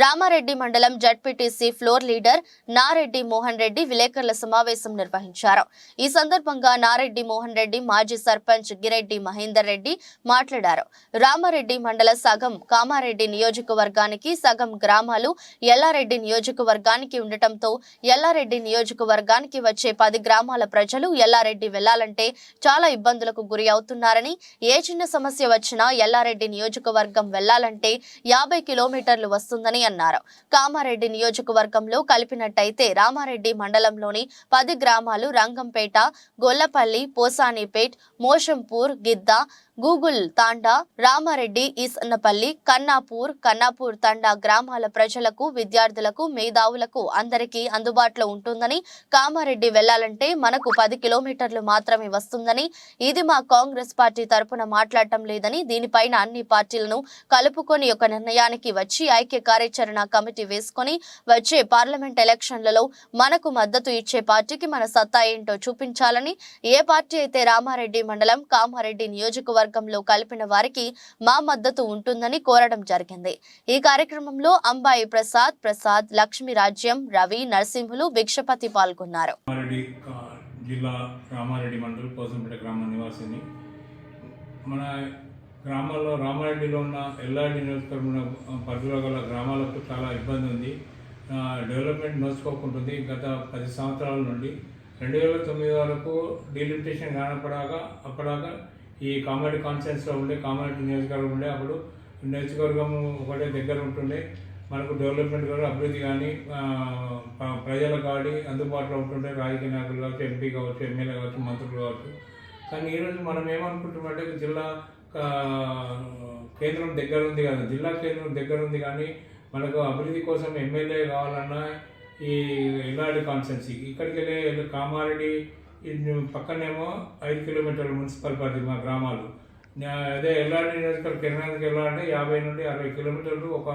రామారెడ్డి మండలం ZPTC floor leader Nareddy Mohan Reddy విలేకరుల సమావేశం నిర్వహించారు. ఈ సందర్భంగా నారెడ్డి మోహన్ రెడ్డి మాజీ సర్పంచ్ గిరెడ్డి మహేందర్ రెడ్డి మాట్లాడారు. రామారెడ్డి మండల సగం కామారెడ్డి నియోజకవర్గానికి సగం గ్రామాలు ఎల్లారెడ్డి నియోజకవర్గానికి ఉండటంతో ఎల్లారెడ్డి నియోజకవర్గానికి వచ్చే పది గ్రామాల ప్రజలు ఎల్లారెడ్డి వెళ్ళాలంటే చాలా ఇబ్బందులకు గురి అవుతున్నారని ఏ చిన్న సమస్య వచ్చినా ఎల్లారెడ్డి నియోజకవర్గం వెళ్ళాలంటే యాభై కిలోమీటర్లు వస్తుందని అన్నారు. కామారెడ్డి నియోజకవర్గంలో కలిపినట్టయితే రామారెడ్డి మండలంలోని పది గ్రామాలు రంగంపేట గొల్లపల్లి పోసానిపేట్ మోషంపూర్ గిద్ద గూగుల్ తాండా రామారెడ్డి ఈసన్నపల్లి కన్నాపూర్ కన్నాపూర్ తండా గ్రామాల ప్రజలకు విద్యార్థులకు మేధావులకు అందరికీ అందుబాటులో ఉంటుందని కామారెడ్డి వెళ్ళాలంటే మనకు పది కిలోమీటర్లు మాత్రమే వస్తుందని ఇది మా కాంగ్రెస్ పార్టీ తరపున మాట్లాడటం లేదని దీనిపైన అన్ని పార్టీలను కలుపుకొని ఒక నిర్ణయానికి వచ్చి ఐక్య కార్యాచరణ కమిటీ వేసుకొని వచ్చే పార్లమెంట్ ఎలక్షన్లలో మనకు మద్దతు ఇచ్చే పార్టీకి మన సత్తా ఏంటో చూపించాలని ఏ పార్టీ అయితే రామారెడ్డి మండలం కామారెడ్డి వర్గంలో కలిపిన వారికి మా మద్దతు ఉంటుందని కోరడం జరిగింది. ఈ కార్యక్రమంలో అంబాయి ప్రసాద్ ప్రసాద్ లక్ష్మీ రాజ్యం రవి నరసింహులు భిక్షపతి పాల్గొన్నారు. జిల్లా రామారెడ్డి మండలం పోసంపేట గ్రామ నివాసిని. మన గ్రామాల్లో రామారెడ్డిలో ఉన్న ఎల్లారెడ్డి నియోజకవర్గం పరిధిలో గల గ్రామాలకు చాలా ఇబ్బంది ఉంది. డెవలప్మెంట్ నోచుకోకుంటుంది గత పది సంవత్సరాల నుండి రెండు వేల తొమ్మిది వరకు డీలిమిటేషన్ కానప్పడాక అప్పడాక ఈ కామెడీ కాన్ఫరెన్స్లో ఉండే కామారెడ్డి నియోజకవర్గం ఉండే అప్పుడు నియోజకవర్గం ఒకటే దగ్గర ఉంటుండే. మనకు డెవలప్మెంట్ కానీ అభివృద్ధి కానీ ప్రజలకు కానీ అందుబాటులో ఉంటుండే. రాజకీయ నాయకులు కావచ్చు ఎంపీ కావచ్చు ఎమ్మెల్యే కావచ్చు మంత్రులు కావచ్చు. కానీ ఈరోజు మనం ఏమనుకుంటున్నామంటే జిల్లా కేంద్రం దగ్గర ఉంది కదా. జిల్లా కేంద్రం దగ్గర ఉంది కానీ మనకు అభివృద్ధి కోసం ఎమ్మెల్యే కావాలన్నా ఈ ఎల్లాడి కాన్సెన్సీ ఇక్కడికి వెళ్ళే కామారెడ్డి పక్కనేమో ఐదు కిలోమీటర్ల మున్సిపల్ పరిధి మా గ్రామాలు. అదే ఎల్లాడి నియోజకవర్గం కిరణానికి వెళ్ళాలంటే యాభై నుండి అరవై కిలోమీటర్లు ఒక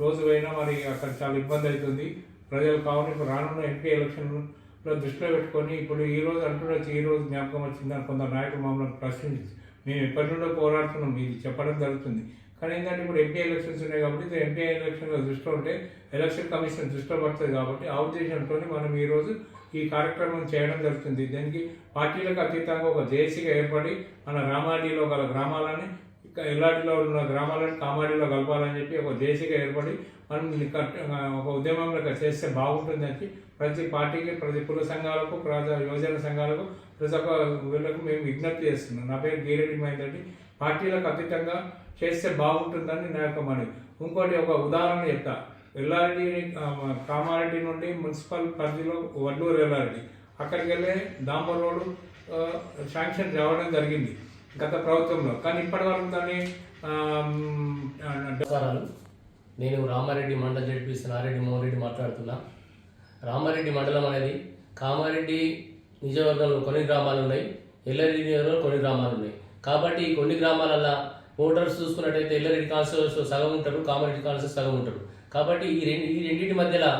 రోజు పోయినా మరి అక్కడ చాలా ఇబ్బంది అవుతుంది. ప్రజలు కావాలి ఇప్పుడు రానున్న ఎంపీ ఎలక్షన్లో దృష్టిలో పెట్టుకొని ఇప్పుడు ఈ రోజు అంటుండొచ్చు ఈ రోజు జ్ఞాపకం వచ్చిందని కొందరు నాయకులు మమ్మల్ని ప్రశ్నించి మేము ఎప్పటి నుండో పోరాడుతున్నాం ఇది చెప్పడం జరుగుతుంది. కానీ ఏంటంటే ఇప్పుడు ఎంపీ ఎలక్షన్స్ ఉన్నాయి కాబట్టి ఎంపీ ఎలక్షన్ల దృష్టిలో ఉంటే ఎలక్షన్ కమిషన్ దృష్టిలో పడుతుంది కాబట్టి ఆ ఉద్దేశంతో మనం ఈరోజు ఈ కార్యక్రమం చేయడం జరుగుతుంది. దీనికి పార్టీలకు అతీతంగా ఒక జేసీగా ఏర్పడి మన రామాడిలో గల గ్రామాలని ఇంకా ఎల్లాడిలో ఉన్న గ్రామాలను కామాడిలో కలపాలని చెప్పి ఒక జేసీగా ఏర్పడి మనం ఒక ఉద్యమంలో చేస్తే బాగుంటుంది అని ప్రతి పార్టీకి ప్రతి కుల సంఘాలకు ప్రజా యువజన సంఘాలకు ప్రతి ఒక్క వీళ్ళకు మేము విజ్ఞప్తి చేస్తున్నాం. నా పేరు గీరెడ్డి మహేందర్ పార్టీలకు అతీతంగా చేస్తే బాగుంటుందని నా యొక్క మనవి ఇంకోటి ఒక ఉదాహరణ చెప్తా. ఎల్ఆర్డి కామారెడ్డి నుండి మున్సిపల్ పరిధిలో వడ్లూరు ఎల్లారెడ్డి. అక్కడికి వెళ్ళే దాంబర్ రోడ్డు శాంక్షన్ రావడం జరిగింది గత ప్రభుత్వంలో. కానీ ఇప్పటి వరకు దాన్ని నేను రామారెడ్డి మండల జడ్పీసీ నారెడ్డి మోహన్ రెడ్డి మాట్లాడుతున్నా. రామారెడ్డి మండలం అనేది కామారెడ్డి నియోజకవర్గంలో కొన్ని గ్రామాలు ఉన్నాయి ఎల్లరెడ్డి నియోజకవర్గంలో కొన్ని గ్రామాలు ఉన్నాయి. కాబట్టి కొన్ని గ్రామాలల్లో ఓటర్స్ చూసుకున్నట్టయితే ఎల్లరెడ్డి కాన్స్టిట్యూన్స్ సగం ఉంటారు కామారెడ్డి కాన్స్టిట్యూన్స్ సగం ఉంటారు. కాబట్టి ఈ రెండు ఈ రెండింటి మధ్యలో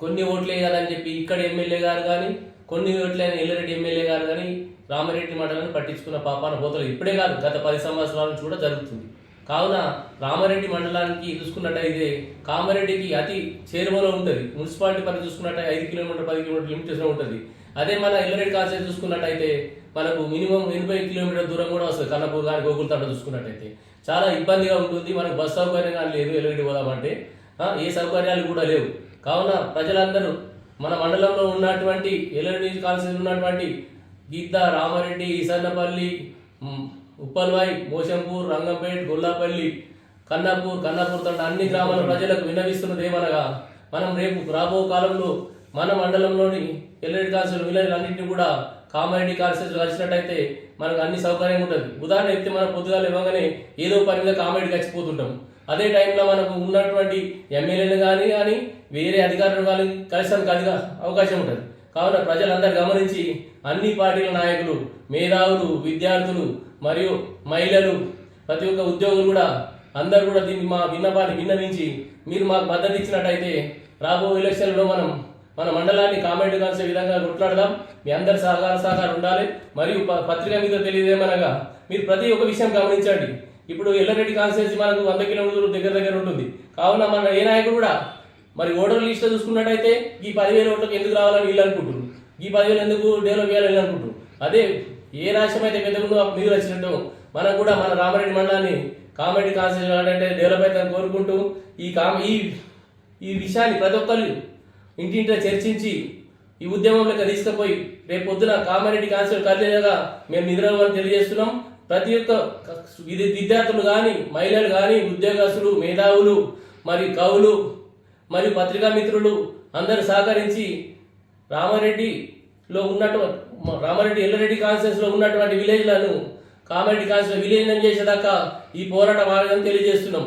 కొన్ని ఓట్లు వేయాలని చెప్పి ఇక్కడ ఎమ్మెల్యే గారు కానీ కొన్ని ఓట్లు అయిన ఎమ్మెల్యే గారు కానీ రామారెడ్డి మండలాన్ని పట్టించుకున్న పాపాన పోతలు. ఇప్పుడే కాదు గత పది సంవత్సరాల నుంచి కూడా జరుగుతుంది. కావున రామారెడ్డి మండలానికి చూసుకున్నట్టయితే కామారెడ్డికి అతి చేరువలో ఉంటుంది. మున్సిపాలిటీ పని చూసుకున్నట్టయితే ఐదు కిలోమీటర్ పది కిలోమీటర్ లిమిటేషన్ ఉంటుంది. అదే మన ఎల్లరెడ్ కాన్సెప్ట్ చూసుకున్నట్టయితే మనకు మినిమం ఎనభై కిలోమీటర్ దూరం కూడా వస్తుంది. కన్నపూర్ కానీ గోకులతాడ చూసుకున్నట్టయితే. చాలా ఇబ్బందిగా ఉంటుంది. మనకు బస్ సౌకర్యం కానీ లేదు ఎల్లరెడ్డి పోదామంటే. ఏ సౌకర్యాలు కూడా లేవు. కావున ప్రజలందరూ మన మండలంలో ఉన్నటువంటి ఎల్లరెడ్డి కాన్సెప్ట్ ఉన్నటువంటి గీత రామారెడ్డి ఈసన్నపల్లి ఉప్పల్వాయి మోషంపూర్ రంగంపేట్ గొల్లాపల్లి కన్నాపూర్ కన్నాపూర్ తండ అన్ని గ్రామాల ప్రజలకు విన్నవిస్తున్నది ఏమనగా మనం రేపు రాబో కాలంలో మన మండలంలోని ఎల్లరెడ్డి కాన్సెల్ విలేజ్ అన్నింటినీ కూడా కామారెడ్డి కాన్సెల్ కలిసినట్టయితే మనకు అన్ని సౌకర్యం ఉంటుంది. ఉదాహరణ చెప్తే మనం పొద్దుగాలు ఇవ్వగానే ఏదో పని మీద కామారెడ్డి కలిసిపోతుంటాం అదే టైంలో మనకు ఉన్నటువంటి ఎమ్మెల్యేలు కానీ కానీ వేరే అధికారులు కానీ కలిసానికి అధిక అవకాశం ఉంటుంది. కావున ప్రజలందరూ గమనించి అన్ని పార్టీల నాయకులు మేధావులు విద్యార్థులు మరియు మహిళలు ప్రతి ఒక్క ఉద్యోగులు కూడా అందరూ కూడా దీన్ని మా విన్నపాన్ని విన్నవించి మీరు మాకు మద్దతు ఇచ్చినట్టయితే రాబో ఎలక్షన్లో మనం మన మండలాన్ని కామెంట్ కలిసే విధంగా కొట్లాడదాం. మీ అందరి సహకార సహకారం ఉండాలి. మరియు ప- పత్రిక మీద తెలియదేమనగా మీరు ప్రతి ఒక్క విషయం గమనించండి. ఇప్పుడు ఎల్లారెడ్డి కాన్స్టిట్యూన్సీ మనకు వంద కిలోమీటర్లు దగ్గర దగ్గర ఉంటుంది. కావున మన ఏ నాయకుడు కూడా మరి ఓటర్ లిస్ట్లో చూసుకున్నట్టయితే ఈ పదివేల ఓట్లకు ఎందుకు రావాలని వీళ్ళు అనుకుంటున్నారు. ఈ పదివేలు ఎందుకు డెవలప్ చేయాలని వీళ్ళు అనుకుంటున్నారు. అదే ఏ రాష్ట్రం అయితే పెద్దగుందో మీరు వచ్చినట్టు మనం కూడా మన రామారెడ్డి మండలాన్ని కామెడీ కాన్స్టిట్యూన్సీ అంటే డెవలప్ అవుతుందని కోరుకుంటూ ఈ కామ ఈ ఈ విషయాన్ని ప్రతి ఒక్కరు ఇంటింటా చర్చించి ఈ ఉద్యమంలోకి తీసుకుపోయి రేపు పొద్దున కామారెడ్డి కాన్స్టిట్యూట్ కలిసేలాగా మేము నిద్రపోవాలని తెలియజేస్తున్నాం. ప్రతి ఒక్క ఇది విద్యార్థులు కానీ మహిళలు కానీ ఉద్యోగస్తులు మేధావులు మరి కవులు మరియు పత్రికా మిత్రులు అందరూ సహకరించి రామారెడ్డిలో ఉన్నటువంటి రామారెడ్డి ఎల్లారెడ్డి కాన్స్టిట్యూన్స్లో ఉన్నటువంటి విలేజ్లను కామారెడ్డి కాన్స్టిట్యూన్ విలీనం చేసేదాకా ఈ పోరాట మార్గం తెలియజేస్తున్నాం.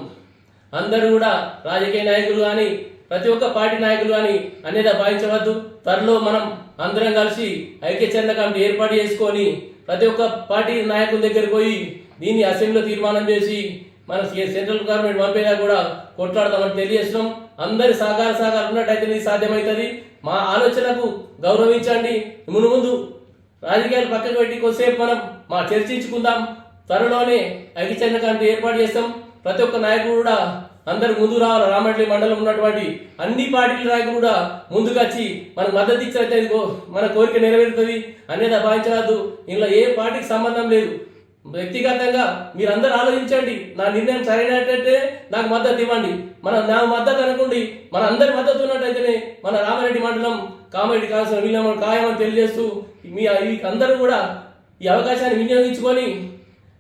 అందరూ కూడా రాజకీయ నాయకులు కానీ ప్రతి ఒక్క పార్టీ నాయకులు అని అనేది భావించవద్దు. త్వరలో మనం అందరం కలిసి ఐక్యచరణ కమిటీ ఏర్పాటు చేసుకొని ప్రతి ఒక్క పార్టీ నాయకుల దగ్గర పోయి దీన్ని అసెంబ్లీలో తీర్మానం చేసి మన సెంట్రల్ గవర్నమెంట్ పంపేలా కూడా కొట్లాడతామని తెలియజేస్తున్నాం. అందరి సహకార సహకారం ఉన్నట్టయితే ఇది సాధ్యమవుతుంది. మా ఆలోచనకు గౌరవించండి. ముందు ముందు రాజకీయాలు పక్కకు పెట్టి కొద్దిసేపు మనం మా చర్చించుకుందాం. త్వరలోనే ఐక్యచరణ కమిటీ ఏర్పాటు చేస్తాం. ప్రతి ఒక్క నాయకుడు కూడా అందరు ముందు రావాలి. రామరెడ్డి మండలం ఉన్నటువంటి అన్ని పార్టీల నాయకులు కూడా ముందుకు వచ్చి మనకు మద్దతు ఇచ్చినట్టే ఇదిగో మన కోరిక నెరవేరుతుంది. అనేది భావించవద్దు ఇందులో ఏ పార్టీకి సంబంధం లేదు. వ్యక్తిగతంగా మీరందరూ ఆలోచించండి. నా నిర్ణయం సరైనట్టయితే నాకు మద్దతు ఇవ్వండి. మన నా మద్దతు అనుకోండి. మన అందరి మద్దతు ఉన్నట్టయితేనే మన రామారెడ్డి మండలం కామారెడ్డి కాల్సిన వీళ్ళ ఖాయమని తెలియజేస్తూ మీ ఈ అందరూ కూడా ఈ అవకాశాన్ని వినియోగించుకొని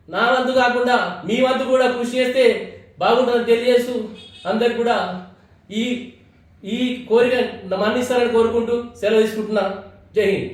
నా వంతు కాకుండా మీ వంతు కూడా కృషి చేస్తే బాగుంటుందని తెలియజేస్తూ అందరు కూడా ఈ ఈ కోరిక మన్నిస్తారని కోరుకుంటూ సెలవు తీసుకుంటున్నా. జై హింద్.